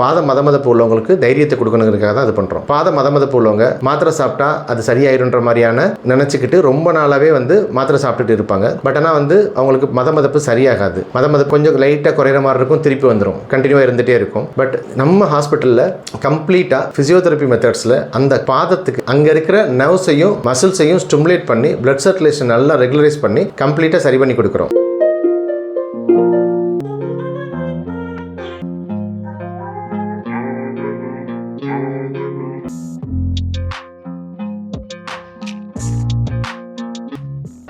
பாத மதமதப்பு உள்ளவங்களுக்கு தைரியத்தை கொடுக்கணுங்கிறதுக்காக தான் அது பண்ணுறோம் பாத மத மதப்பு உள்ளவங்க மாத்திரை சாப்பிட்டா அது சரியாயிருன்ற மாதிரியான நினச்சிக்கிட்டு ரொம்ப நாளாகவே வந்து மாத்திரை சாப்பிட்டுட்டு இருப்பாங்க. பட் ஆனால் வந்து அவங்களுக்கு மத மதப்பு சரியாகாது. மத மத கொஞ்சம் லைட்டாக குறையிற மாதிரி இருக்கும் திருப்பி வந்துடும் கண்டினியூவாக இருந்துகிட்டே இருக்கும். பட் நம்ம ஹாஸ்பிட்டலில் கம்ப்ளீட்டாக ஃபிசியோதெரப்பி மெத்தட்ஸில் அந்த பாதத்துக்கு அங்கே இருக்கிற நர்வ்ஸையும் மசில்ஸையும் ஸ்டிமுலேட் பண்ணி பிளட் சர்க்குலேஷன் நல்லா ரெகுலரைஸ் பண்ணி கம்ப்ளீட்டாக சரி பண்ணி கொடுக்குறோம்.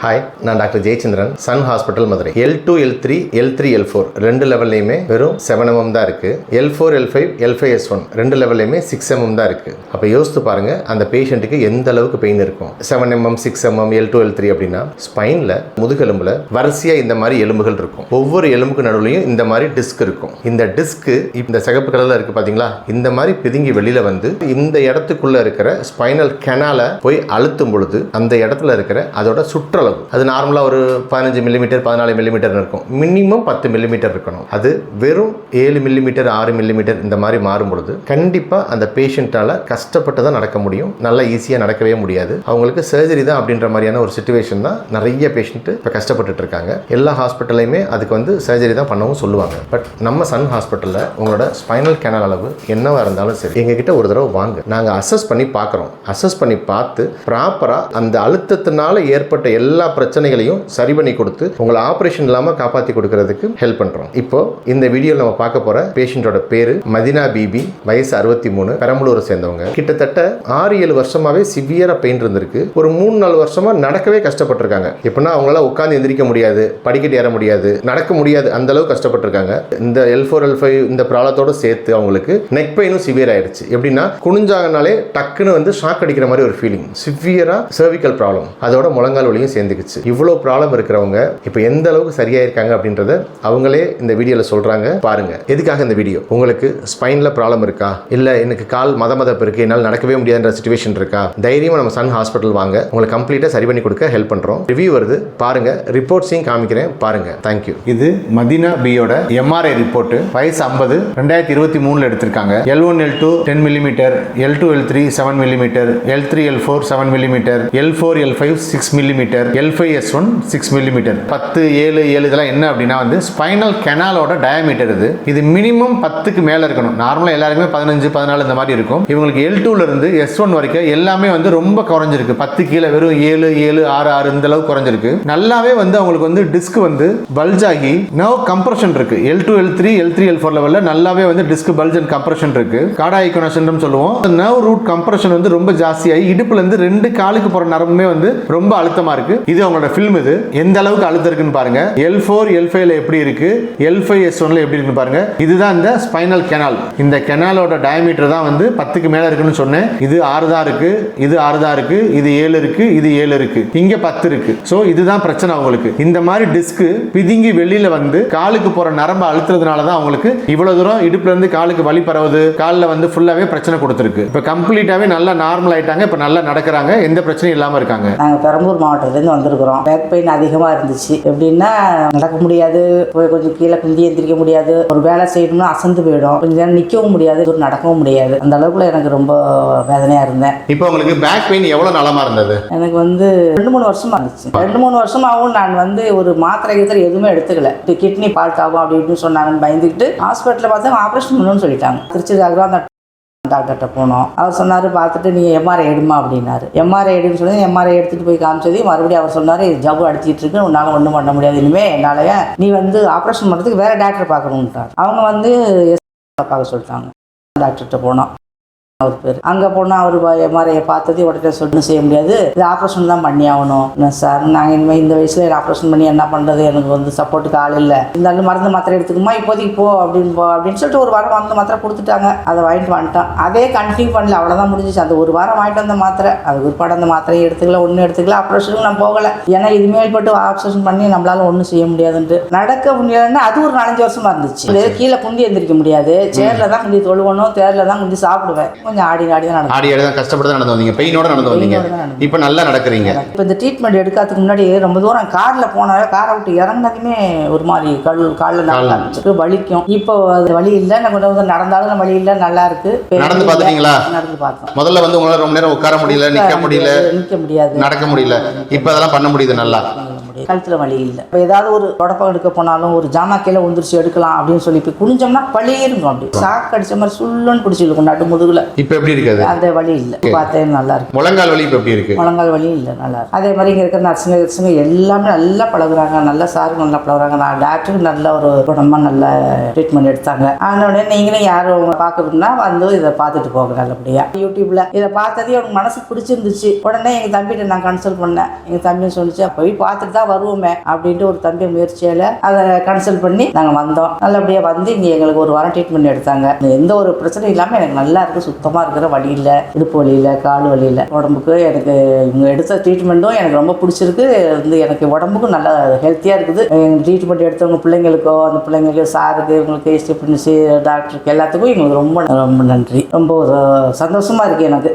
ஹாய் நான் doctor Jayachandran Sun hospital Madurai. L two L three L three L four ரெண்டு லெவல்லையுமே வெறும் செவன் எம்எம் தான் இருக்கு. L four L five L five S one ரெண்டு லெவல்லையுமே சிக்ஸ் எம்எம் தான் இருக்கு. அப்போ யோசித்து பாருங்க அந்த பேஷண்ட்டுக்கு எந்த அளவுக்கு பெயின் இருக்கும்? Seven MM six MM L two L three அப்படின்னா ஸ்பைனில் முதுகெலும்பில் வரிசையாக இந்த மாதிரி எலும்புகள் இருக்கும். ஒவ்வொரு எலும்புக்கு நடுவுலையும் இந்த மாதிரி டிஸ்க் இருக்கும். இந்த டிஸ்க்கு இந்த சிகப்பு கலரில் இருக்குது பார்த்தீங்களா இந்த மாதிரி பிதுங்கி வெளியில் வந்து இந்த இடத்துக்குள்ளே இருக்கிற ஸ்பைனல் கெனாலை போய் அழுத்தும் பொழுது அந்த இடத்துல இருக்கிற அதோட சுற்றளவு அது நார்மலாக ஒரு பதினஞ்சு மில்லிமீட்டர் பதினாலு மில்லிமீட்டர் இருக்கும். மினிமம் பத்து மில்லிமீட்டர் இருக்கணும். அது வெறும் ஏழு மில்லிமீட்டர் ஆறு மில்லிமீட்டர் இந்த மாதிரி மாறும் பொழுது கண்டிப்பாக அந்த பேஷண்ட்டால் கஷ்டப்பட்டு தான் நடக்க முடியும். நல்லா ஈஸியாக நடக்கவே முடியாது. அவங்களுக்கு சர்ஜரி தான் அப்படின்ற மாதிரியான ஒரு சுச்சுவேஷன் தான் நிறைய பேஷண்ட்டு இப்போ கஷ்டப்பட்டுட்டு இருக்காங்க. எல்லா ஹாஸ்பிட்டல்லையுமே அதுக்கு வந்து சர்ஜரி தான் பண்ணவும் சொல்லுவாங்க. பட் நம்ம சன் ஹாஸ்பிட்டலில் உங்களோட ஸ்பைனல் கேனல் அளவு என்னவாக இருந்தாலும் சரி எங்ககிட்ட ஒரு தடவை வாங்க. நாங்கள் அசஸ் பண்ணி பார்க்குறோம். அசஸ் பண்ணி பார்த்து ப்ராப்பராக அந்த அழுத்தத்தினால ஏற்பட்ட எல்லா எல்லா பிரச்சனைகளையும் சரி பண்ணி கொடுத்து உங்களை ஆப்ரேஷன் இல்லாமல் காப்பாற்றி கொடுக்கறதுக்கு ஹெல்ப் பண்ணுறோம் இப்போ இந்த வீடியோவில் நம்ம பார்க்க போகிற பேஷண்ட்டோட பேர் மதினா பிபி வயசு அறுபத்தி மூணு பெரம்பலூரை சேர்ந்தவங்க. கிட்டத்தட்ட ஆறு ஏழு வருஷமாகவே சிவியராக பெயின் இருந்திருக்கு. ஒரு மூணு நாலு வருஷமாக நடக்கவே கஷ்டப்பட்டிருக்காங்க. எப்படின்னா அவங்களால உட்காந்து எந்திரிக்க முடியாது படிக்கட்டு ஏற முடியாது நடக்க முடியாது அந்த அளவு கஷ்டப்பட்டிருக்காங்க. இந்த எல் ஃபோர் எல் ஃபைவ் இந்த ப்ராப்ளத்தோட சேர்த்து அவங்களுக்கு நெக் பெயினும் சிவியர் ஆயிடுச்சு. எப்படின்னா குனிஞ்சாங்கனாலே டக்குன்னு வந்து ஷாக் அடிக்கிற மாதிரி ஒரு ஃபீலிங் சிவியரா சர்விக்கல் ப்ராப்ளம் அதோட முழங்கால் வலியும் இருந்துக்குச்சு இவ்வளோ ப்ராப்ளம் இருக்கிறவங்க இப்போ எந்த அளவுக்கு சரியாயிருக்காங்க அப்படின்றத அவங்களே இந்த வீடியோவில் சொல்றாங்க. பாருங்க. எதுக்காக இந்த வீடியோ உங்களுக்கு ஸ்பைன்ல ப்ராப்ளம் இருக்கா? இல்லை எனக்கு கால் மத மதப்பு இருக்கு என்னால் நடக்கவே முடியாதுன்ற சுச்சுவேஷன் இருக்கா? தைரியமாக நம்ம சன் ஹாஸ்பிட்டல் வாங்க. உங்களை கம்ப்ளீட்டாக சரி பண்ணி கொடுக்க ஹெல்ப் பண்ணுறோம் ரிவ்யூ வருது. பாருங்க. ரிப்போர்ட்ஸையும் காமிக்கிறேன். பாருங்க. தேங்க்யூ இது மதினா பியோட எம்ஆர்ஐ ரிப்போர்ட் வயசு ஐம்பது. ரெண்டாயிரத்தி இருபத்தி மூணுல எடுத்திருக்காங்க. L one L two ten millimetre L two L three seven millimetre L three L four seven millimetre L four L five six millimetre L five S one six millimetre பத்து ஏழு ஏழு இதெல்லாம் என்ன அப்படின்னா வந்து ஸ்பைனல் கெனாலோட டயமீட்டர் இது. இது minimum பத்துக்கு மேலே இருக்கணும். நார்மலாக எல்லாருக்குமே பதினஞ்சு பதினாலு இந்த மாதிரி இருக்கும். இவங்களுக்கு எல் டூலேருந்து எஸ் ஒன் வரைக்கும் எல்லாமே வந்து ரொம்ப குறைஞ்சிருக்கு. பத்து கீழே வெறும் ஏழு ஏழு ஆறு ஆறு இந்த அளவுக்கு குறைஞ்சிருக்கு. நல்லாவே வந்து அவங்களுக்கு வந்து டிஸ்க் வந்து பல்ஜ் ஆகி நர்வ் கம்ப்ரஷன் இருக்கு. L two L three L three L four லெவலில் நல்லாவே வந்து டிஸ்க் பல்ஜ் அண்ட் கம்ப்ரஷன் இருக்கு. காடா ஐக்கோனஷன் சொல்லுவோம். நர்வ் ரூட் கம்ப்ரஷன் வந்து ரொம்ப ஜாஸ்தியாகி இடுப்புலேருந்து ரெண்டு காலுக்கு போகிற நரம்புமே வந்து ரொம்ப அழுத்தமாக இருக்குது இது அவங்களோட ஃபில்ம் இது. எந்த அளவுக்கு அழுத்தம் இருக்குன்னு பாருங்க. எல் ஃபோர் எல் ஃபைவ்ல எப்படி இருக்கு? எல் ஃபைவ் எஸ் ஒன்ல எப்படி இருக்குன்னு பாருங்க. இதுதான் இந்த ஸ்பைனல் கெனால் இந்த கெனாலோட டயமீட்டர் தான் வந்து பத்துக்கு மேல இருக்குன்னு சொன்னேன். இது ஆறு தான் இருக்கு. இது ஆறு தான் இருக்கு. இது ஏழு இருக்கு. இது ஏழு இருக்கு. இங்க பத்து இருக்கு. ஸோ இதுதான் பிரச்சனை அவங்களுக்கு. இந்த மாதிரி டிஸ்க் பிதுங்கி வெளியில வந்து காலுக்கு போற நரம்பு அழுத்துறதுனால தான் அவங்களுக்கு இவ்வளவு தூரம் இடுப்புல இருந்து காலுக்கு வலி பரவுது. காலில் வந்து ஃபுல்லாவே பிரச்சனை கொடுத்துருக்கு. இப்போ கம்ப்ளீட்டாவே நல்லா நார்மல் ஆயிட்டாங்க. இப்போ நல்லா நடக்கிறாங்க. எந்த பிரச்சனையும் இல்லாம இருக்காங்க. நாங்கள் பெரம்பூர் மாவட்டத்துலேருந்து வந்திருக்கிறோம். பேக் பெயின் அதிகமாக இருந்துச்சு. எப்படின்னா நடக்க முடியாது. போய் கொஞ்சம் கீழே குந்தி எந்திரிக்க முடியாது. ஒரு வேலை செய்யணும்னா அசந்து போயிடும். கொஞ்ச நேரம் நிற்கவும் முடியாது. ஒரு நடக்கவும் முடியாது. அந்த அளவுக்குள்ள எனக்கு ரொம்ப வேதனையாக இருந்தேன். இப்போ உங்களுக்கு பேக் பெயின் எவ்வளவு நலமா இருந்தது? எனக்கு வந்து ரெண்டு மூணு வருஷமா இருந்துச்சு. ரெண்டு மூணு வருஷமாகவும் நான் வந்து ஒரு மாத்திரை கீத்திரை எதுவுமே எடுத்துக்கல. கிட்னி ஃபால்ட் ஆகும் அப்படி இப்படின்னு சொன்னாங்கன்னு பயந்துக்கிட்டு ஹாஸ்பிட்டலில் பார்த்தா ஆப்ரேஷன் பண்ணணும்னு சொல்லிட்டாங்க. திருச்சி அந்த டாக்டர்கிட்ட போனோம். அவர் சொன்னார் பார்த்துட்டு நீங்கள் எம்ஆர்ஐ எடுமா? அப்படின்னாரு. எம்ஆர்ஐ எடுன்னு சொல்லி எம்ஆர்ஐ எடுத்துகிட்டு போய் காமிச்சது மறுபடியும் அவர் சொன்னார் ஜவ்வு அடிச்சிட்டு இருக்கு உன்னால் ஒன்றும் பண்ண முடியாது. இனிமே என்னாலயே நீ வந்து ஆப்ரேஷன் பண்ணுறதுக்கு வேறு டாக்டர் பார்க்கணுன்ட்டார் அவங்க வந்து எஸ் பார்க்க சொல்லிட்டாங்க. டாக்டர்கிட்ட போனோம். அவர் பேர். அங்கே போனால் அவர் எம்ஆர்ஐ பார்த்ததே உடனே சொல்லி செய்ய முடியாது. இது ஆப்ரேஷன் தான் பண்ணி ஆகணும். என்ன சார் நாங்கள் இனிமேல் இந்த வயசில் ஆப்ரேஷன் பண்ணி என்ன பண்ணுறது எனக்கு வந்து சப்போர்ட்டுக்கு ஆள் இல்லை. இருந்தாலும் மருந்து மாத்திரை எடுத்துக்குமா இப்போதைக்கு போ அப்படின்னு போ அப்படின்னு சொல்லிட்டு ஒரு வாரம் மருந்து மாத்திரை கொடுத்துட்டாங்க. அதை வாங்கிட்டு வந்துட்டான் அதே கண்டினியூ பண்ணல. அவ்வளோதான் முடிஞ்சிச்சு. அந்த ஒரு வாரம் வாங்கிட்டு வந்த மாத்திரை. அது பிற்பாடு அந்த மாத்திரையை எடுத்துக்கல ஒன்றும் எடுத்துக்கல. ஆப்ரேஷனுக்கு நான் போகலை. ஏன்னா இது மேல்பட்டு ஆப்ரேஷன் பண்ணி நம்மளால ஒன்றும் செய்ய முடியாதுன்ட்டு. நடக்க முடியாதுன்னா அது ஒரு நாலஞ்சு வருஷமா இருந்துச்சு. கீழே குந்தி எந்திரிக்க முடியாது. சேர்ல தான் குந்தி தொழுவணும். தேரில் தான் குந்தி சாப்பிடுவேன். கொஞ்சம் ஆடி ஆடி தான் ஆடி ஆடி தான் கஷ்டப்பட்டு நடந்து வந்தீங்க. பெயினோட நடந்து வந்தீங்க. இப்போ நல்லா நடக்கிறீங்க. இப்போ இந்த ட்ரீட்மெண்ட் எடுக்கிறதுக்கு முன்னாடி ரொம்ப தூரம் காரில் போனாலே காரை விட்டு இறங்குனதுமே ஒரு மாதிரி கல் காலில் ஆரம்பிச்சிருக்கு. வலிக்கும். இப்போ அது வலி இல்லை நம்ம கொஞ்சம் நடந்தாலும் வலி இல்லை நல்லா இருக்கு. நடந்து பார்த்துட்டீங்களா நடந்து பார்த்தோம் முதல்ல வந்து உங்களால ரொம்ப நேரம் உட்கார முடியல நிக்க முடியல நிற்க முடியாது. நடக்க முடியல. இப்போ அதெல்லாம் பண்ண முடியுது நல்லா. கழுத்தில் வலி இல்லை. இப்போ ஏதாவது ஒரு தொடப்பம் எடுக்க போனாலும் ஒரு ஜாமா கீழே உந்திரிச்சு எடுக்கலாம் அப்படின்னு சொல்லி இப்போ குனிஞ்சோம்னா பழியிருக்கும் அப்படி. சாக்கு அடிச்ச மாதிரி சுள்ளுன்னு பிடிச்சிருக்கும் நடு முதுகுல. இப்போ எப்படி இருக்காது அந்த வலி இல்லை. பார்த்தேன் நல்லா இருக்கு. முழங்கால் வலி இப்போ எப்படி இருக்கு? முழங்கால் வலியும் இல்லை நல்லா இருக்கு. அதே மாதிரி இங்கே இருக்கிற நர்ஸுங்க நர்ஸுங்க எல்லாமே நல்லா பழகுறாங்க. நல்ல சாருக்கு நல்லா பழகுறாங்க. நான் டாக்டருக்கு நல்ல ஒரு குணமாக நல்ல ட்ரீட்மெண்ட் எடுத்தாங்க. அதனோட நீங்களும் யாரும் பார்க்கணும்னா வந்து இதை பார்த்துட்டு போங்க நல்லபடியாக யூடியூப்ல இதை பார்த்ததே எனக்கு மனசுக்கு பிடிச்சிருந்துச்சு. உடனே எங்கள் தம்பிகிட்ட நான் கன்சல்ட் பண்ணேன். எங்கள் தம்பி சொல்லிச்சு போய் பார்த்துட்டு தான் வருவோமே அப்படின்ட்டு ஒரு தம்பி முயற்சியால் அதை கன்சல்ட் பண்ணி நாங்கள் வந்தோம். நல்லபடியாக வந்து இங்கே எங்களுக்கு ஒரு வாரம் ட்ரீட்மெண்ட் எடுத்தாங்க. எந்த ஒரு பிரச்சனையும் இல்லாமல் எனக்கு நல்லா இருக்குது சுத்தமாக இருக்கிற வழி இல்லை இடுப்பு வலி இல்லை கால் வலி இல்லை. உடம்புக்கு எனக்கு இவங்க எடுத்த ட்ரீட்மெண்ட்டும் எனக்கு ரொம்ப பிடிச்சிருக்கு. வந்து எனக்கு உடம்புக்கும் நல்லா ஹெல்த்தியாக இருக்குது. ட்ரீட்மெண்ட் எடுத்தவங்க பிள்ளைங்களுக்கோ அந்த பிள்ளைங்களுக்கு சாருக்கு இவங்களுக்கு ஸ்டிப்னிஸு டாக்டருக்கு எல்லாத்துக்கும் எங்களுக்கு ரொம்ப ரொம்ப நன்றி. ரொம்ப ஒரு சந்தோஷமாக இருக்குது எனக்கு.